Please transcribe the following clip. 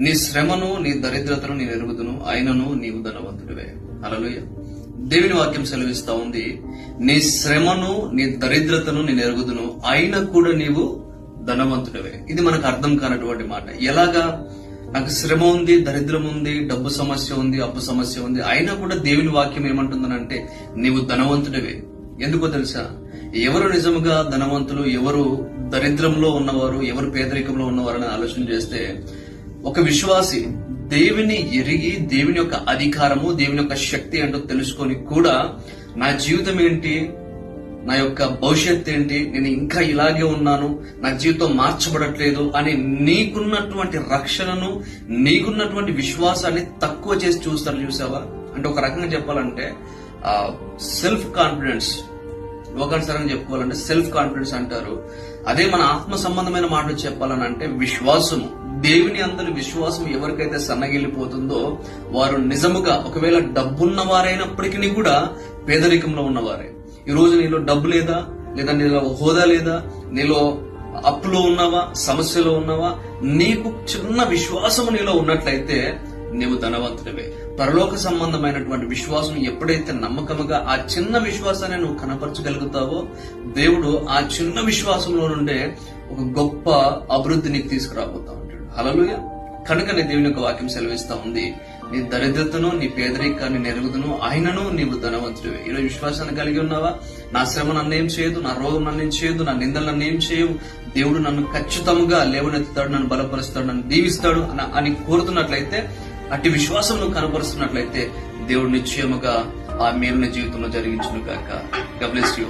నీ శ్రమను నీ దరిద్రతను నేను ఎరుగుదును అయినను నీవు ధనవంతుడివే. అలలుయ దేవుని వాక్యం సెలవిస్తా ఉంది నీ శ్రమను నీ దరిద్రతను నేను ఎరుగుదును అయినా కూడా నీవు ధనవంతుడివే. ఇది మనకు అర్థం కానటువంటి మాట. ఎలాగా? నాకు శ్రమ ఉంది దరిద్రం ఉంది డబ్బు సమస్య ఉంది అప్పు సమస్య ఉంది అయినా కూడా దేవుని వాక్యం ఏమంటుందనంటే నీవు ధనవంతుడివే. ఎందుకో తెలుసా? ఎవరు నిజముగా ధనవంతులు ఎవరు దరిద్రంలో ఉన్నవారు ఎవరు పేదరికంలో ఉన్నవారు అని ఆలోచన చేస్తే ఒక విశ్వాసి దేవుని ఎరిగి దేవుని యొక్క అధికారము దేవుని యొక్క శక్తి ఏంటో తెలుసుకొని కూడా నా జీవితం ఏంటి? నా యొక్క భవిష్యత్ ఏంటి? నేను ఇంకా ఇలాగే ఉన్నాను. నా జీవితం మార్చబడట్లేదు అని నీకున్నటువంటి రక్షణను నీకున్నటువంటి విశ్వాసాన్ని తక్కువ చేసి చూస్తారు చూసావా? అంటే ఒక రకంగా చెప్పాలంటే సెల్ఫ్ కాన్ఫిడెన్స్ లోకానుసారంగా చెప్పుకోవాలంటే సెల్ఫ్ కాన్ఫిడెన్స్ అంటారు. అదే మన ఆత్మ సంబంధమైన మాటలు చెప్పాలని అంటే విశ్వాసము. దేవుని అందరి విశ్వాసం ఎవరికైతే సన్నగిల్లిపోతుందో వారు నిజముగా ఒకవేళ డబ్బున్న వారైనప్పటికీ కూడా పేదరికంలో ఉన్నవారే. ఈ రోజు నీలో డబ్బు లేదా లేదా నీలో హోదా లేదా నీలో అప్పులో ఉన్నావా సమస్యలో ఉన్నావా నీకు చిన్న విశ్వాసం నీలో ఉన్నట్లయితే నీవు ధనవంతుడివే. పరలోక సంబంధమైనటువంటి విశ్వాసం ఎప్పుడైతే నమ్మకముగా ఆ చిన్న విశ్వాసాన్ని నువ్వు కనపరచగలుగుతావో దేవుడు ఆ చిన్న విశ్వాసంలో నుండే ఒక గొప్ప అభివృద్ధి నీకు తీసుకురాబోతా అలలుయ కనుకనే దేవుని యొక్క వాక్యం సెలవిస్తా ఉంది. నీ దరిద్రతను నీ పేదరికాన్ని నెరుగుదును. ఆయనను నీవు ధనవంతుడివి. ఈరోజు విశ్వాసాన్ని కలిగి ఉన్నావా? నా శ్రమ నన్నేం చేయదు నా రోగం నన్నేం చేయదు నా నిందలు నన్నేం చేయవు. దేవుడు నన్ను ఖచ్చితంగా లేవనెత్తుతాడు నన్ను బలపరుస్తాడు నన్ను దీవిస్తాడు అని- అని కోరుతున్నట్లయితే అట్టి విశ్వాసం నువ్వు కనపరుస్తున్నట్లయితే దేవుడు నిశ్చయముగా ఆ మేలుని జీవితంలో జరిగించును గాక. గబ్లెస్ యూ